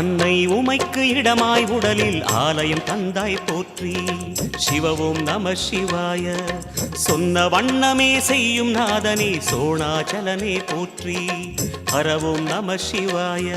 அன்னை உமைக்கு இடமாய் உடலில் ஆலயம் தந்தாய் போற்றி. சிவவும் நம சிவாய. சொன்ன வண்ணமே செய்யும் நாதனே சோணாச்சலனே போற்றி. ஹரவோம் நம சிவாய.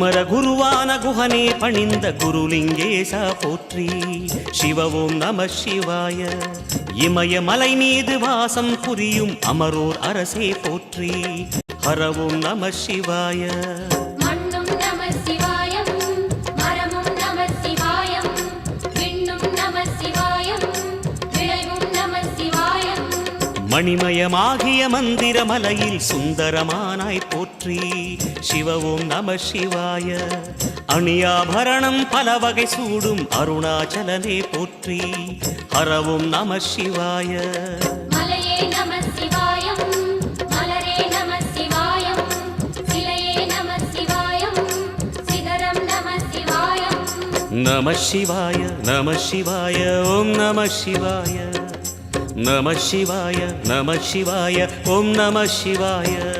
குமர குருவான குஹனே பணிந்த குருலிங்கேசா போற்றி. சிவ ஓம் நம சிவாய. இமய மலை மீது வாசம் புரியும் அமரோர் அரசே போற்றி. ஹரவோம் நம சிவாய. மணிமயமாகிய மந்திர மலையில் சுந்தரமானாய் போற்றி. சிவ ஓம் நம சிவாய. அணியாபரணம் பல வகை சூடும் அருணாச்சலனே போற்றி. ஹரவோம் நம சிவாய. நம சிவாய நம சிவாய ஓம் நம சிவாய. நம சிவாய நம சிவாய ஓம் நம சிவாய.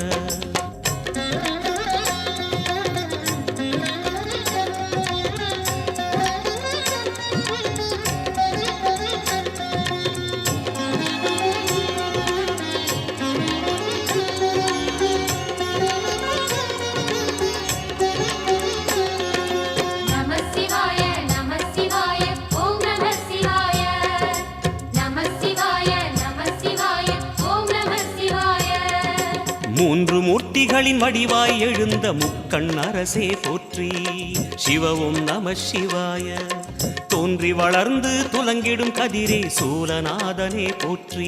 வடிவாய் எழுந்த முக்கண் அரசே போற்றி. சிவவும் நம சிவாய. தோன்றி வளர்ந்து துலங்கிடும் கதிரே சூலநாதனே போற்றி.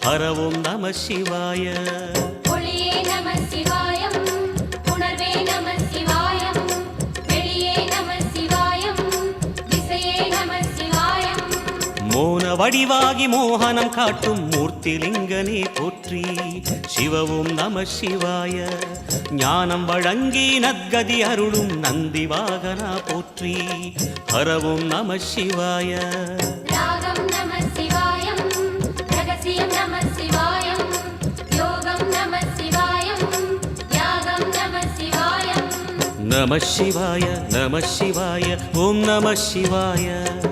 ஹரவும் நம சிவாய. மோன வடிவாகி மோகனம் காட்டும் மூர்த்திலிங்கனே போற்றி. சிவவும் நம சிவாய. ஞானம் வழங்கி நற்கதி அருளும் நந்தி வாகனா போற்றி. ஹரவும் நம சிவாய. நம சிவாய நம சிவாய ஓம் நம சிவாய.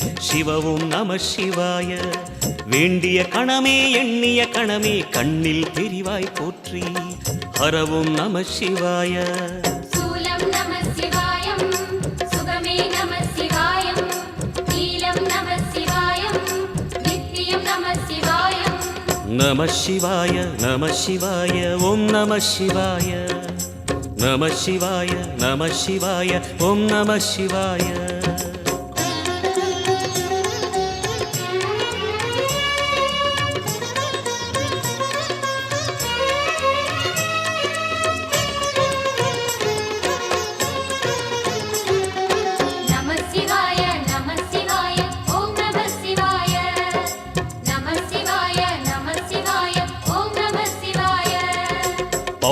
சிவவும் நம சிவாய. வேண்டிய கணமே எண்ணிய கணமே கண்ணில் தெரிவாய் போற்றி. ஹரவும் நம சிவாய. நம சிவாய நம சிவாய ஓம் நம சிவாய. நம சிவாய நம சிவாய ஓம் நம சிவாய.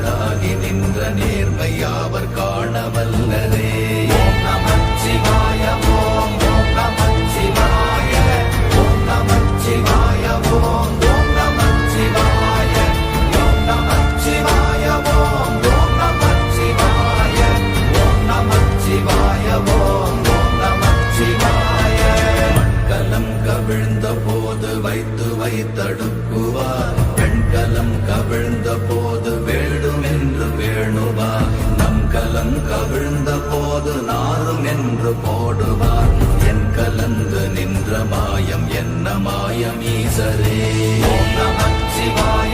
நிழலாகி நின்ற நேர்மையாவர் காணவல்லரே மாறு போடுவார். என் கலந்து நின்ற மாயம் என்ன மாயம் ஈசரே? நமச்சிவாய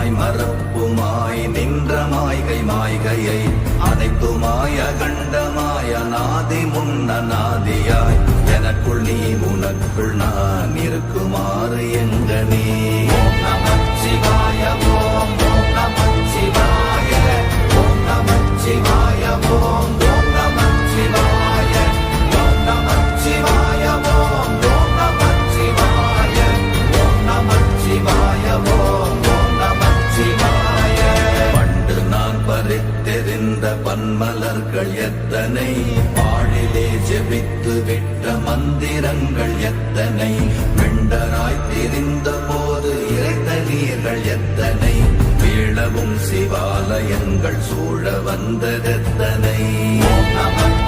மாய் மறப்புமாய் நின்ற மாய்கை மாய்கையை அனைத்துமாய் அகண்டமாய் அநாதி முன்னநாதியாய். எனக்குள் நீ உனக்குள் நான் மந்திரங்கள் எத்தனை? மெண்டராய் தெரிந்த போது இறைத்த நீர்கள் எத்தனை? வேளவும் சிவாலயங்கள் சூழ வந்ததெத்தனை? நமக்கு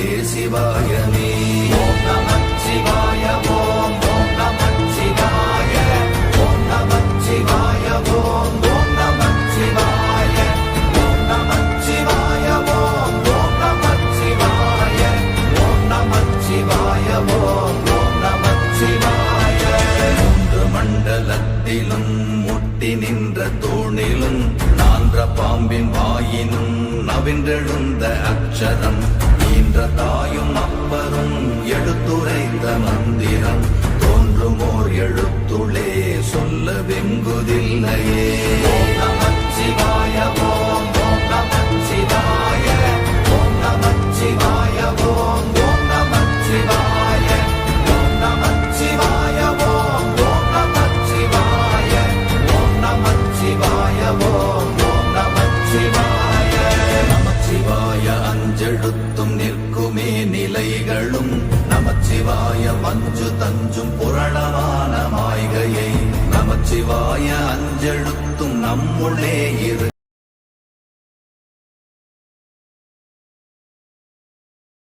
சிவாயமே ஓம் நமச்சிவாய ஓம் ஓம் நமச்சிவாய ஓம் நமச்சிவாய ஓம் ஓம் நமச்சிவாய ஓம் நமச்சிவாய ஓம் ஓம் நமச்சிவாய ஓம் நமச்சிவாய ஓம் ஓம் நமச்சிவாய மூன்று மண்டலத்திலும் முட்டி நின்ற தூணிலும் நான்ற பாம்பின் வாயினும் நவின்றெழுந்த அக்ஷரம் தாயும் அப்பரும் വായ അഞ്ചെഴുത്തും നമ്മുടെ ഇറ